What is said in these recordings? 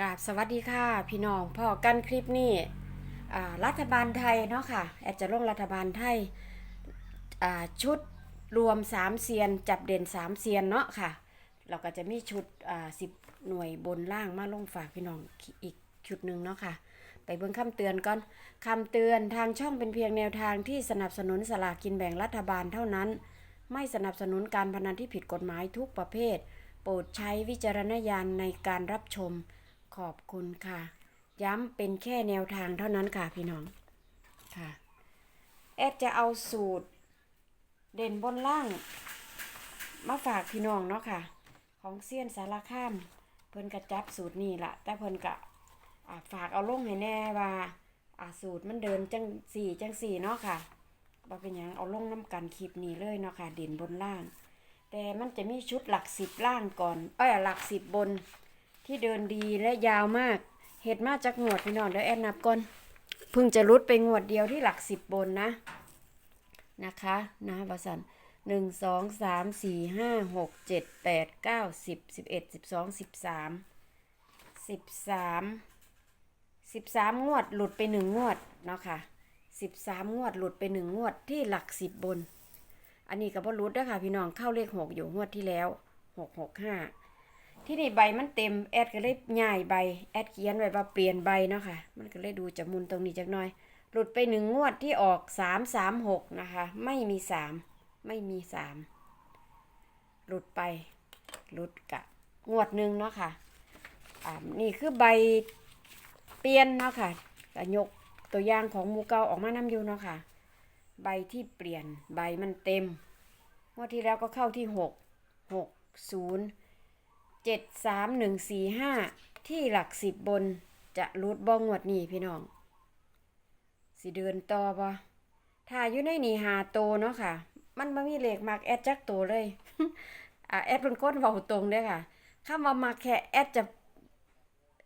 กราบสวัสดีค่ะ พี่น้องพอกันคลิปนี้รัฐบาลไทยเนาะค่ะแอดจะลงรัฐบาลไทยชุดรวม3เซียน จับเด่น3เซียนเนาะค่ะ เราก็จะมีชุดสิบหน่วยบนล่างมาลงฝากพี่น้องอีกชุดหนึ่งเนาะค่ะ ไปเบิ่งคำเตือนก่อนคำเตือนทางช่องเป็นเพียงแนวทางที่สนับสนุนสลากกินแบ่งรัฐบาลเท่านั้น ไม่สนับสนุนการพนันที่ผิดกฎหมายทุกประเภท โปรดใช้วิจารณญาณในการรับชม ขอบคุณค่ะ ย้ำเป็นแค่แนวทางเท่านั้นค่ะพี่น้องค่ะ แอดจะเอาสูตร เด่นบนล่าง มาฝากพี่น้องเนาะค่ะ ของเซียนสารข้าม เพิ่นกระจับสูตรนี่ละแต่เพิ่นกะฝากเอาลงให้แน่ว่าสูตรมันเดินจังสี่จังสี่เนาะค่ะว่เป็นยังเอาลงน้ำกันคลิปนี้เลยเนาะค่ะเด่นบนล่าง แต่มันจะมีชุดหลักสิบล่างก่อน เอ้ยหลักสิบบน ที่เดินดีและยาวมากเห็ดมาจากงวดพี่น้องเดี๋ยวแอนนับก่อนเพิ่งจะรุดไปงวดเดียวที่หลักสิบบนนะนะคะนะบาสันหนึ่งสองสามสี่ห้าหกเจ็ดแปดเก้าสิบสิบเอ็ดสิบสองสิบสามสิบสามสิบสามงวดหลุดไปหนึ่งงวดเนาะค่ะสิบสามงวดหลุดไปหนึ่งงวดที่หลักสิบบน อันนี้ก็บ่รุดนะค่ะพี่น้องเข้าเลขหกอยู่งวดที่แล้วหกหกห้า ที่นี่ใบมันเต็มแอดก็เลยย้ายใบ แอดเขียนไว้ว่าเปลี่ยนใบเนาะค่ะ มันก็เลยดูจะมุนตรงนี้จักหน่อย หลุดไปหนึ่งงวดที่ออกสามสามหกนะคะ ไม่มีสามไม่มีสามหลุดไป หลุดกะงวดหนึ่งเนาะค่ะอ่านี่คือใบเปลี่ยนเนาะค่ะก็ยกตัวอย่างของหมูเกาออกมานำอยู่เนาะค่ะ ใบที่เปลี่ยนใบมันเต็มงวดที่แล้วก็เข้าที่หกหกศูนย์ เจ็ดสามหนึ่งสี่ห้าที่หลักสิบบนจะรูดบ้องวดนี้พี่น้อง สิเดินต่อปะถ้าอยู่ในนี่หาโตเนาะค่ะ มันไม่มีเลขมักแอดจักโตเลยอ่าแอดเป็นคนเว้าตรงเด้อค่ะคำว่ามักแค่แอดจะ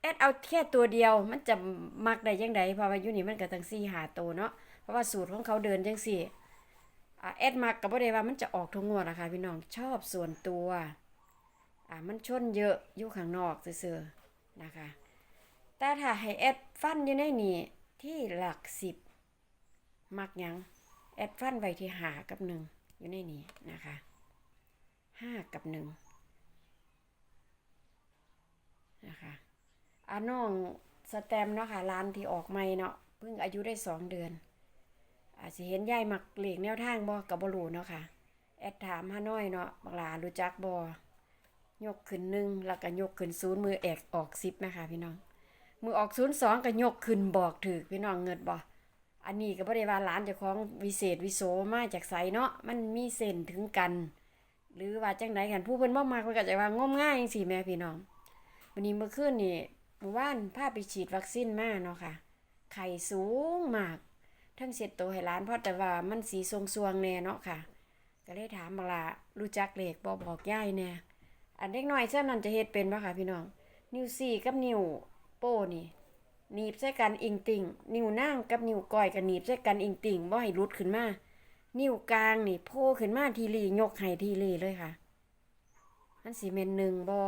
แอดเอาแค่ตัวเดียวมันจะมักได้ยังไงเพราะว่าอยู่นี่มันก็ตั้งสี่หาโตเนาะเพราะว่าสูตรของเขาเดินจังสี่แอดมักกับบ่ได้ว่ามันจะออกทุกงวดอะค่ะพี่น้องชอบส่วนตัว อ่ามันชนเยอะอยู่ข้างนอกซื่อๆนะคะ แต่ถ้าให้แอดฟันอยู่ในนี่ที่หลักสิบมักยังแอดฟันไว้ที่หากับหนึ่งอยู่ในนี้นะคะห้ากับหนึ่งนะคะอาน้องสแตมเนาะค่ะร้านที่ออกใหม่เนาะเพิ่งอายุได้สองเดือน อาจจะเห็นยายมักเหล็กแนวทางบ่กับบรูเนาะค่ะ แอดถามฮาน้อยเนาะบักหลารู้จักบ่ ยกขึ้นหนึ่งแล้วก็ยกขึ้นศูนย์มือแอกออกสิบนะคะพี่น้อง มือออกศูนย์สองก็ยกขึ้นบอกถือพี่น้องเงินบ่อันนี้ก็บริวารหลานเจ้าของวิเศษวิโสมาจากไสเนาะมันมีเส้นถึงกัน หรือว่าจังไดกันผู้เพิ่นบ่มากเพิ่นก็จะว่างมง่ายจังซี่แม่พี่น้องวันนี้เมื่อคืนนี่เมื่อวานพาไปฉีดวัคซีนมาเนาะค่ะ ไข้สูงมาก ทั้งเสร็จตัวให้หลานเพราะแต่ว่ามันสีทรงสวงๆแน่เนาะค่ะ ก็เลยถามบักลารู้จักเลขบ่บอกยายแน่ อันเด็กน้อยเส้นนั้นจะเฮ็ดเป็นปะคะพี่น้อง นิ้วสี่กับนิ้วโป้นี่หนีบใส่กันอิงติ่งนิ้วนางกับนิ้วก้อยกับหนีบใส่กันอิงติ่งบ่ให้รุดขึ้นมา นิ้วกลางนี่โผล่ขึ้นมาทีรียกให้ทีรีเลยค่ะอันสีเมนหนึ่งบ่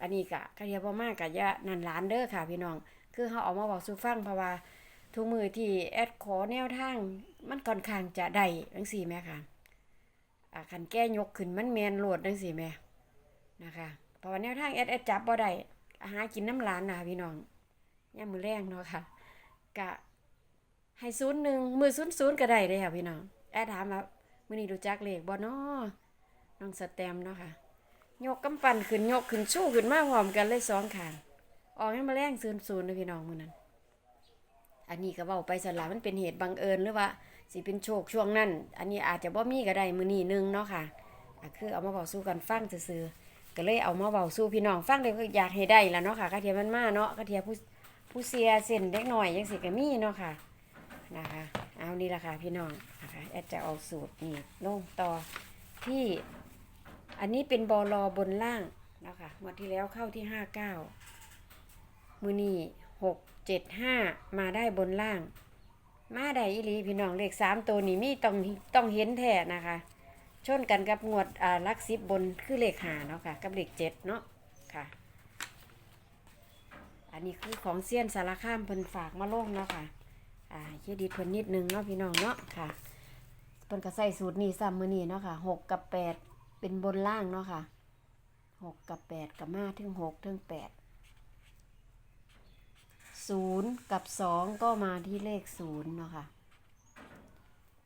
อันนี้กะกะเทียบ่มากกะยะนันหลานเด้อค่ะ พี่น้อง คือเขาเอามาบอกสู่ฟังเพราะว่าทุกมือที่แอดขอแนวทางมันค่อนข้างจะได้จังซี่แม่ค่ะอ่าคันแก้ยกขึ้นมันแมนโหลดจังซี่แม่ นะคะเพราะว่าแนวทางแอดแอดจับบ่ได้อาหารกินน้ำหลานนะพี่น้องย่ามมือแรงเนาะค่ะกะให้ศูนย์หนึ่งมือศูนย์ศูนย์ก็ได้เลยค่ะพี่น้องแอดถามว่ามื้อนี้รู้จักเลขบ่เนาะน้องสแตมเนาะค่ะยกกำปั้นขึ้นยกขึ้นชู้ขึ้นมาพร้อมกันเลยสองขางออกให้มาแรงศูนย์ศูนย์เลยพี่น้องมือนั้น อันนี้ก็เว้าไปสละมันเป็นเหตุบังเอิญหรือว่าสิเป็นโชคช่วงนั้น อันนี้อาจจะบ่มีก็ได้มือนี้หนึงเนาะค่ะอะคือเอามาบอกสู้กันฟังซื่อๆ ก็เลยเอามาเบาสู่พี่น้องฟังเลยก็อยากให้ได้ละเนาะค่ะกระเทียมมันมาเนาะกระเทียมผู้ผู้เสียเส้นเล็กหน่อยยังสิก็มีเนาะค่ะนะคะเอานี่ละค่ะพี่น้องนะคะแอดจะเอาสูตรนี่ลงต่อที่อันนี้เป็นบอลอบนล่างเนาะคะงวดที่แล้วเข้าที่ห้าเก้ามือนี่หกเจ็ดห้ามาได้บนล่าง มาได้อีลีพี่น้องเลขสามตัวนี้มีต้องต้องเห็นแท้นะคะ ชนกันกับงวดอ่าลักซิบบนคือเลขหาเนาะค่ะ กับเลขเจ็ดเนาะค่ะ อันนี้คือของเซียนสารคามเพิ่นฝากมาลงเนาะค่ะอ่าเครดิตเพิ่นนิดนึงเนาะพี่น้องเนาะค่ะเพิ่นก็ใส่สูตรนี้ซ้ำมื้อนี้เนาะค่ะหกกับแปดเป็นบนล่างเนาะค่ะหกกับแปดกับมาถึงหกถึงแปดศูนย์กับสองก็มาที่เลขศูนย์เนาะค่ะ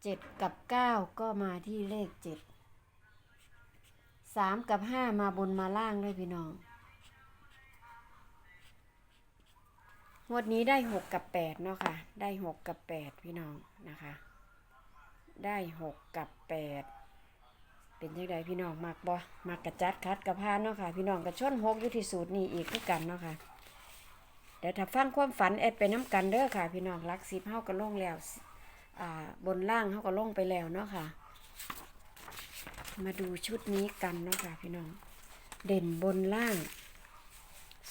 เจ็ดกับเก้าก็มาที่เลขเจ็ด สามกับห้ามาบนมาล่างด้วยพี่น้อง งวดนี้ได้หกกับแปดเนาะค่ะ ได้หกกับแปดพี่น้องนะคะ ได้หกกับแปดเป็นยังไงพี่น้องมักบ่มักกระจัดคัดกระพานเนาะค่ะ พี่น้องกระชนหกยู่ที่สูตรนี้อีกคือกันเนาะค่ะเดี๋ยวถ้าฟังความฝันแอดไปน้ำกันเด้อค่ะ พี่น้องรักสิบเฮาก็ล่งแล้วบนล่างเฮาก็ล่งไปแล้วเนาะค่ะ มาดูชุดนี้กันเนาะค่ะพี่น้อง เด่นบนล่าง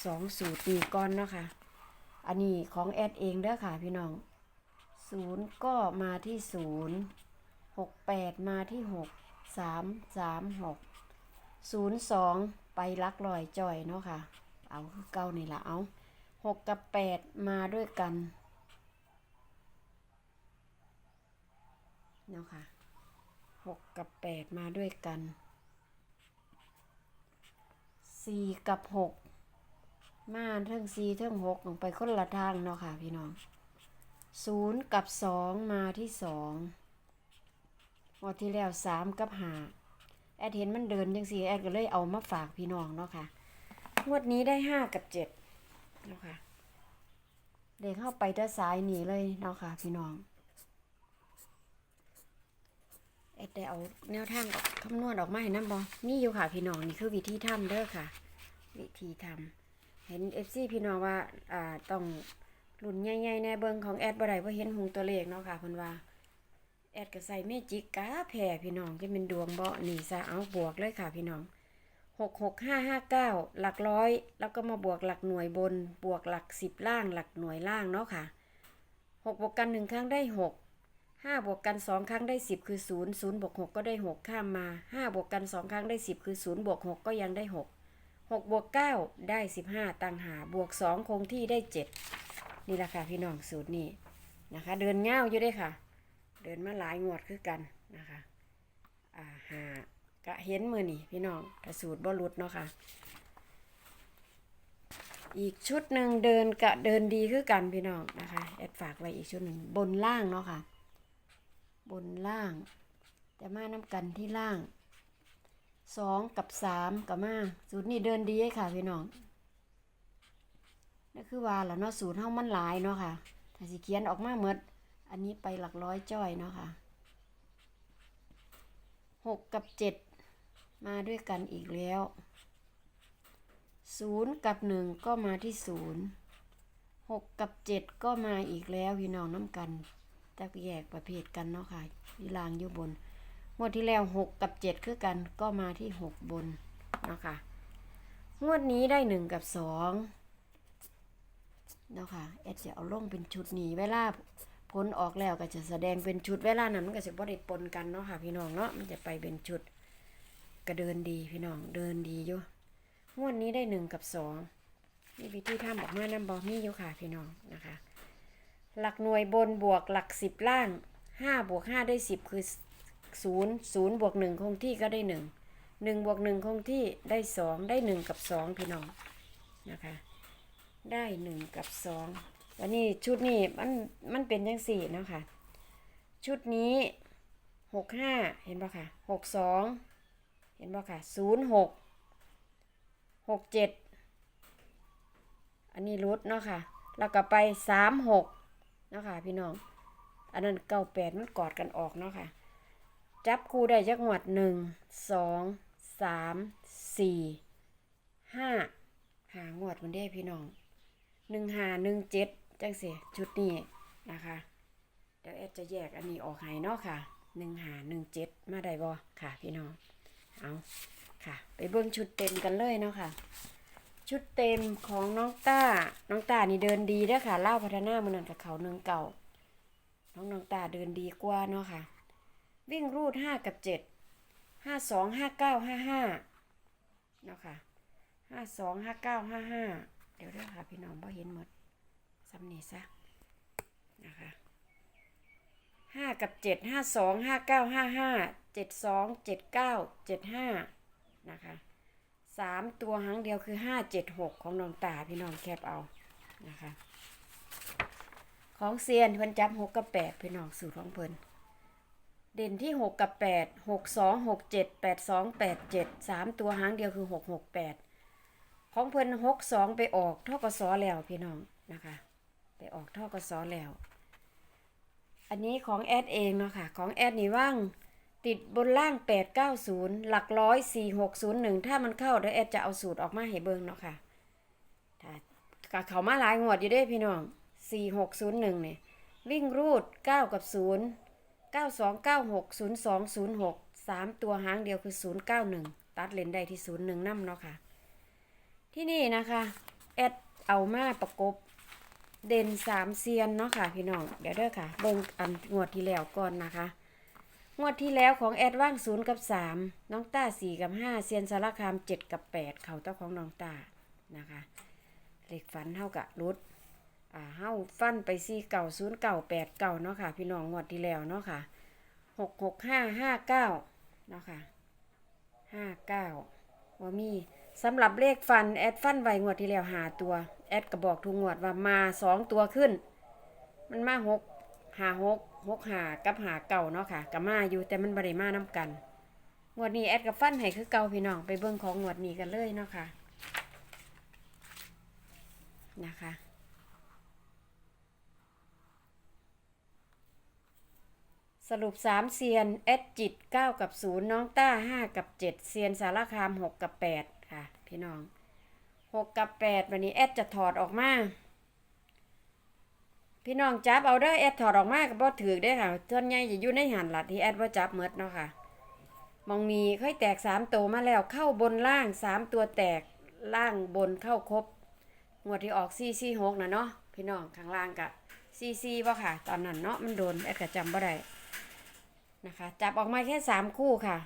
สองสูตรนี้ก่อนเนาะค่ะ อันนี้ของแอดเองเด้อค่ะพี่น้องศูนย์ก็มาที่ศูนย์หกแปดมาที่หกสามสามหกศูนย์สองไปลักลอยจ่อยเนาะค่ะ เอาคือเก้านี่ละเอาหกกับแปดมาด้วยกันเนาะค่ะ หกกับแปดมาด้วยกันสี่กับหกมาเทิงสี่เทิงหกลงไปคนละทางเนาะค่ะพี่น้องศูนย์กับสองมาที่สองวันที่แล้วสามกับห้าแอดเห็นมันเดินยังสี่แอดก็เลยเอามาฝากพี่น้องเนาะค่ะงวดนี้ได้ห้ากับเจ็ดเนาะค่ะเด็กเข้าไปด้านซ้ายหนีเลยเนาะค่ะพี่น้องแอดได้เอาแนวทางคำนวณออกมาให้น้ำบอมีอยู่ค่ะพี่น้องนี่คือวิธีทำเด้อค่ะ วิธีทำเห็นเอฟซีพี่น้องว่าอ่าต้องรุ่นใหญ่ๆแน่เบิงของแอดบ่ได้ว่าเห็นหงตัวเลขเนาะค่ะเพิ่นว่า แอดก็ใส่เมจิกกาแผ่พี่น้องจะเป็นดวงเบาะนี่ซะเอาบวกเลยค่ะพี่น้องหกหกห้าห้าเก้าหลักร้อย แล้วก็มาบวกหลักหน่วยบน บวกหลักสิบล่างหลักหน่วยล่างเนาะค่ะหกบวกกันหนึ่งครั้งได้หก ห้าบวกกันสองครั้งได้สิบคือศูนย์ศูนย์บวกหกก็ได้หกข้ามมาห้าบวกกันสองครั้งได้สิบคือศูนย์บวกหกก็ยังได้หกหกบวกเก้าได้สิบห้าตังหาบวกสองคงที่ได้เจ็ดนี่แหละค่ะพี่น้องสูตรนี้นะคะ เดินเง่าวอยู่ด้วยค่ะ เดินมาหลายงวดคือกันนะคะอ่าหากะเห็นมือนี่พี่น้องกระสูตรบ่หลุดเนาะค่ะ อีกชุดหนึ่งเดินกะเดินดีคือกันพี่น้องนะคะแอดฝากไว้อีกชุดหนึ่งบนล่างเนาะค่ะ บนล่างจะมาน้ำกันที่ล่างสองกับสามกับมาสูตรนี้เดินดีค่ะพี่น้องนั่นคือว่าแล้วเนาะสูตรเฮามันหลายเนาะค่ะถ้าสิเขียนออกมาเมดอันนี้ไปหลักร้อยจ้อยเนาะค่ะหกกับเจ็ดมาด้วยกันอีกแล้วศูนย์กับหนึ่งก็มาที่ศูนย์หกกับเจ็ดก็มาอีกแล้วพี่น้องน้ำกัน แต่แยกประเภทกันเนาะค่ะยีลางอยู่บน งวดที่แล้วหกกับเจ็ดคือกันก็มาที่หกบนเนาะค่ะ งวดนี้ได้หนึ่งกับสองเนาะค่ะแอดจะเอาลงเป็นชุดนี้เวลาผลออกแล้วก็จะแสดงเป็นชุดเวลานั้นมันก็จะบ่ได้ปนกันเนาะค่ะพี่น้องเนาะมันจะไปเป็นชุดก็เดินดีพี่น้องเดินดีอยู่งวดนี้ได้หนึ่งกับสองนี่วิธีทำออกมาน้ำบอมี่อยู่ค่ะพี่น้องนะคะ หลักหน่วยบนบวกหลักสิบล่างห้าบวกห้าได้สิบคือศูนย์ศูนย์บวกหนึ่งคงที่ก็ได้หนึ่งหนึ่งบวกหนึ่งคงที่ได้สองได้หนึ่งกับสองพี่น้องนะคะได้หนึ่งกับสองวันนี้ชุดนี้มันมันเป็นยังสี่เนาะคะชุดนี้หกห้าเห็นปะค่ะหกสองเห็นปะค่ะศูนย์หกหกเจ็ดอันนี้รุดเนาะค่ะแล้วก็ไปสามหก นะคะ พี่น้อง อันนั้นเก้าแปดมันกอดกันออกเนาะค่ะ จับคู่ได้จักหวดหนึ่งสองสามสี่ห้าหางวดมันได้พี่น้องหนึ่งหาหนึ่งเจ็ดจังสิชุดนี้นะคะ เดี๋ยวแอดจะแยกอันนี้ออกให้เนาะค่ะหนึ่งหาหนึ่งเจ็ดมาได้บ่ค่ะ พี่น้อง เอาค่ะ ไปเบิ่งชุดเต็มกันเลยเนาะค่ะ ชุดเต็มของน้องต้า น้องต้านี่เดินดีเด้อค่ะเล่าพัฒนามันนั่นกับเขาหนึ่งเก่า น้องน้องต้าเดินดีกว่าเนาะค่ะ วิ่งรูดห้ากับเจ็ดห้าสองห้าเก้าห้าห้าเนาะค่ะห้าสองห้าเก้าห้าห้าเดี๋ยวเด้อค่ะพี่น้องบ่เห็นหมดซ้ำนี่ซะนะคะห้ากับเจ็ดห้าสองห้าเก้าห้าห้าเจ็ดสองเจ็ดเก้าเจ็ดห้านะคะ สามตัวหางเดียวคือห้าเจ็ดหกของน้องตาพี่น้องแคบเอานะคะ ของเซียนเพิ่นจับหกกับแปดพี่น้องสูตรของเพิ่นเด่นที่หกกับแปดหกสองหกเจ็ดแปดสองแปดเจ็ดสามตัวหางเดียวคือหกหกแปดของเพิ่นหกสองไปออกท่อกสแล้วพี่น้องนะคะ ไปออกท่อกสแล้ว อันนี้ของแอดเองเนาะค่ะ ของแอดนี่ว่าง ติดบนล่าง 890 หลักร้อย 4601 ถ้ามันเข้าเดี๋ยวแอดจะเอาสูตรออกมาให้เบิ่งเนาะค่ะถ้ากเขามาหลายงวดอยู่เด้พี่น้อง 4601 เนี่ย วิ่งรูด 9 กับ 0 9296 0206 3 ตัวหางเดียวคือ 091 ตัดเลนได้ที่ 01นํเนาะค่ะ ที่นี่นะคะแอดเอามาประกบเด่นสามเซียนเนาะค่ะพี่น้อง เดี๋ยวเด้อค่ะ เบิ่งอันงวดที่แล้วก่อนนะคะ งวดที่แล้วของแอดว่างศูนย์กับสามน้องต้าสี่กับห้าเซียนสารคามเจ็ดกับแปดเขาเจ้าของน้องตานะคะเลขฝันเท่ากับรุดอ่าเฮ้าฟันไปสี่เก่าศูนย์เก่าแปดเก่าเนาะค่ะ พี่น้องงวดที่แล้วเนาะค่ะหกหกห้าห้าเก้าเนาะค่ะห้าเก้าว่ามีสำหรับเลขฟันแอดฟันไว้งวดที่แล้วหาตัวแอดก็บอกทุกงวดว่ามาสองตัวขึ้น มันมาหกหาหก หกหากับหาเก่าเนาะค่ะกับมาอยู่แต่มันบริมาน้ำกันงวดนี้แอดกับฟันให้คือเก่าพี่น้องไปเบิ่งของงวดนี้กันเลยเนาะค่ะนะคะสรุปสามเซียนแอดจิตเก้ากับศูนย์น้องต้าห้ากับเจ็ดเซียนสารคามหกกับแปดค่ะ พี่น้องหกกับแปดวันนี้แอดจะถอดออกมา พี่น้องจับเอาเด้อแอดถอดออกมาก็บ่ถือได้ค่ะส่วนใหญ่จะอยู่ในหันหลัดที่แอดว่าจับเมดเนาะค่ะมองมีค่อยแตกสามตัวมาแล้วเข้าบนล่างสามตัวแตกล่างบนเข้าครบงวดที่ออกซีซีหกนะเนาะพี่น้องข้างล่างกะซีซีบ่ค่ะ ตอนนั้นเนาะมันโดนแอดก็จำบ่ได้นะคะ จับออกมาแค่สามคู่ค่ะ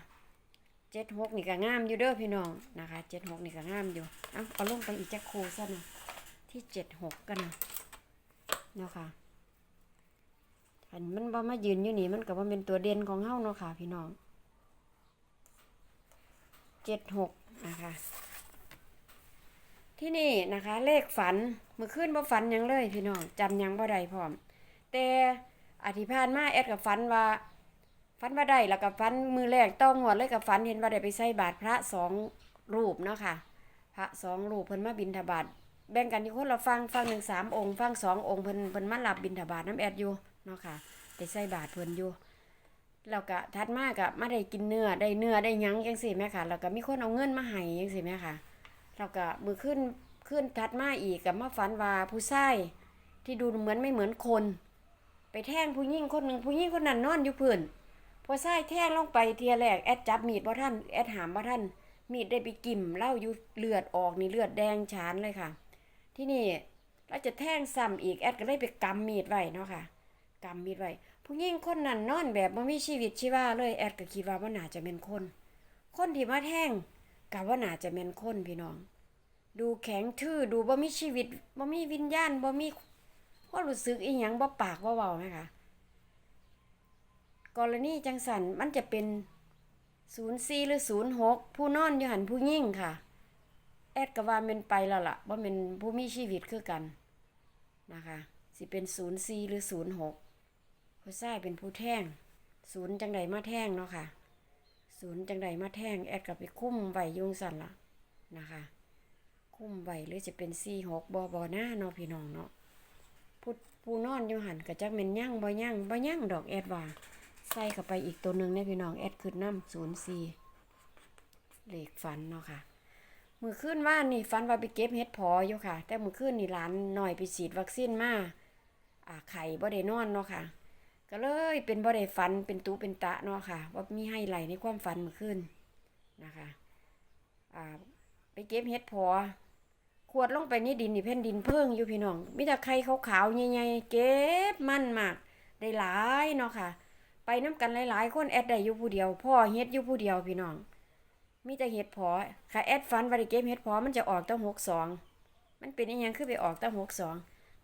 เจ็ดหกนี่ก็งามอยู่เด้อพี่น้องนะคะเจ็ดหกนี่ก็งามอยู่เอาเอาลงไปอีกจักคู่ซะหน่อยที่เจ็ดหกกันนะ เนาะค่ะอันมันบ่มายืนอยู่นี่มันก็บ่เป็นตัวเด่นของเฮาเนาะค่ะ พี่น้องเจ็ดหกนะคะที่นี่นะคะ เลขฝันเมื่อคืนบ่ฝันยังเลย พี่น้องจำยังบ่ได้พร้อม แต่อธิพานมาแอดกับฝันว่าฝันว่าได้แล้วกับฝันมือแรกต้องหัวเลยกับฝันเห็นว่าได้ไปใส่บาตรพระสองรูปเนาะค่ะ พระสองรูปเพิ่นมาบิณฑบาต แบ่งกันที่คนละฟังฟังหนึ่งสามองค์ฟังสององค์เพิ่นเพิ่นมารับบิณฑบาตน้ำแอดอยู่เนาะค่ะไปใส่บาตรเพิ่นอยู่แล้วก็ทัดมากกับมาได้กินเนื้อได้เนื้อได้ยังจังสี่แม่ค่ะแล้วก็มีคนเอาเงินมาให้จังสี่แม่ค่ะแล้วก็มือขึ้นขึ้นทัดมาอีกกับมาฝันว่าผู้ชายที่ดูเหมือนไม่เหมือนคน ไปแทงผู้หญิงคนหนึ่งผู้หญิงคนนั้นนอนอยู่พื้นพอชายแทงลงไปเทียแรกแอดจับมีดบ่ท่านแอดหามบ่ท่านมีดได้ไปกิ่มเล่าอยู่เลือดออกนี่เลือดแดงฉานเลยค่ะ ที่นี่เราจะแทงซ้ำอีกแอดก็เลยไปกำมีดไว้เนาะค่ะกำมีดไว้ผู้หญิงคนนั้นนอนแบบบ่มีชีวิตชีวาเลยแอดก็คิดว่าบ่าน่าจะเป็นคน คนที่มาแทงกะว่าน่าจะเป็นคนพี่น้อง ดูแข็งทื่อดูบ่มีชีวิตบ่มีวิญญาณบ่มีควารู้สึกอีหยังบ่ปากบ่เว้าไหมคะกรณีจังสันมันจะเป็น 04 หรือ 06 ผู้นอนอยู่หันผู้ยิ่งค่ะ แอดก็ว่าเป็นไปแล้วล่ะว่าเป็นผู้มีชีวิตคือกันนะคะสิเป็น04หรือ06ผู้ชายเป็นผู้แท่งศูนย์จังใดมาแท่งเนาะค่ะศูนย์จังใดมาแท่งแอดก็ไปคุ้มไว้อยุงสันล่ะนะคะ คุ้มไว้หรือจะเป็นสี่หกบอบอหน้าเนาะพี่น้องเนาะผู้ผู้นอนอยู่หันก็จักเป็นย่างบ่ย่างบ่ย่างดอกแอดว่าใส่เข้าไปอีกตัวหนึ่งเนี่ยพี่น้องแอดคือน้ำศูนย์สี่เหลขฝันเนาะค่ะ มือขึ้นว่านนี่ฝันว่าไปเก็บเห็ดพออยู่ค่ะ แต่มือขึ้นนี่หลานหน่อยไปฉีดวัคซีนมาอ่าไข่บ่ได้นอนเนาะค่ะ ก็เลยเป็นบ่ได้ฝันเป็นตูเป็นตะเนาะค่ะว่ามีให้ไหลในความฝันมือขึ้นนะคะอ่าไปเก็บเห็ดพอขวดลงไปในดินนี่แผ่นดินเพิ่งอยู่พี่น้องมีแต่ไข่ขาวๆใหญ่ๆเก็บมันมากได้หลายเนาะค่ะ ไปน้ำกันหลายๆคนแอดได้อยู่ผู้เดียวพ่อเฮ็ดอยู่ผู้เดียวพี่น้อง มีแต่เห็ดพอค่ะแอดฟันวาได้เก็บเห็ดพอมันจะออกตั้งหกสองมันเป็นอีหยังคือไปออกตั้งหกสอง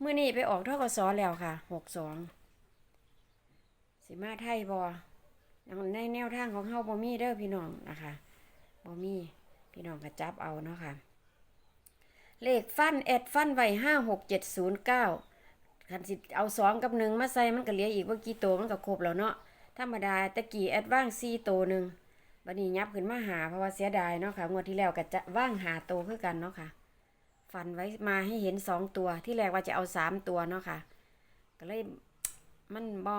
มื้อนี้ไปออกทกสแล้วค่ะหกสองสิมาไทยบอในแนวทางของเฮาบ่มีเด้อพี่น้องนะคะบ่มีพี่น้องก็จับเอาเนาะค่ะเลขฟันแอดฟันไว้ห้าหกเจ็ดศูนย์เก้าคันสิเอาสองกับหนึ่งมาใส่มันก็เหลืออีกว่ากี่โตวมันก็ครบแล้วเนาะธรรมดาตะกี้แอดว่างสี่โตวหนึ่ง บัดนี้ยับขึ้นมาหาเพราะว่าเสียดายเนาะค่ะงวดที่แล้วก็จะว่างหาโตวคือกันเนาะค่ะฟันไว้มาให้เห็นสองตัวที่แรกว่าจะเอาสามตัวเนาะค่ะ ก็เลยมันบอ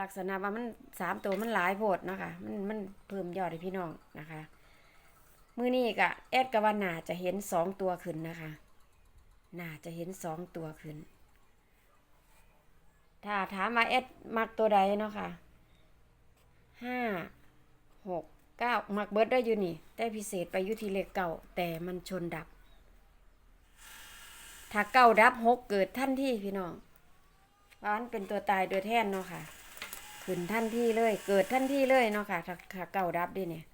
ลักษณะว่ามันสามตัวมันหลายโพดเนาะค่ะมันมันเพิ่มยอดให้พี่น้องนะคะมือนี้กะแอดกว่าน่าจะเห็นสองตัวขึ้นนะคะน่าจะเห็นสองตัวขึ้น ถ้าถามว่าแอดมักตัวใดเนาะค่ะห้า หกเก้ามักเบิร์ดได้อยู่นี่แต่พิเศษไปอยู่ที่เลขเก่าแต่มันชนดับ ถ้าเก้าดับหกเกิดท่านที่พี่น้องเพราะมันเป็นตัวตายตัวแท่นเนาะค่ะขึ้นท่านที่เลย เกิดท่านที่เลยเนาะค่ะถ้าถ้าเก้าดับดิเนี่ย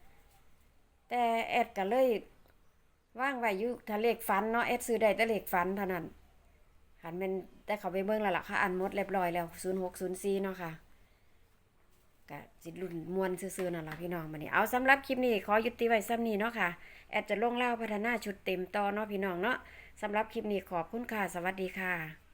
แต่แอดก็เลยว่างไว้อยู่ถ้าเลขฝันเนาะแอดซื้อได้แต่เลขฝันเท่านั้นหันเป็นแต่เขาไปเบิ่งแล้วล่ะค่ะอันหมดเรียบร้อยแล้วศูนย์หกศูนย์สี่เนาะค่ะ ก็สิรุ่นมวนซื่อๆนั่นล่ะพี่น้องมานี่เอาสำหรับคลิปนี้ขอยุติไว้ซ้ำนี้เนาะค่ะ แอดจะลงเล่าพัฒนาชุดเต็มต่อเนาะพี่น้องเนาะสำหรับคลิปนี้ขอบคุณค่ะ สวัสดีค่ะ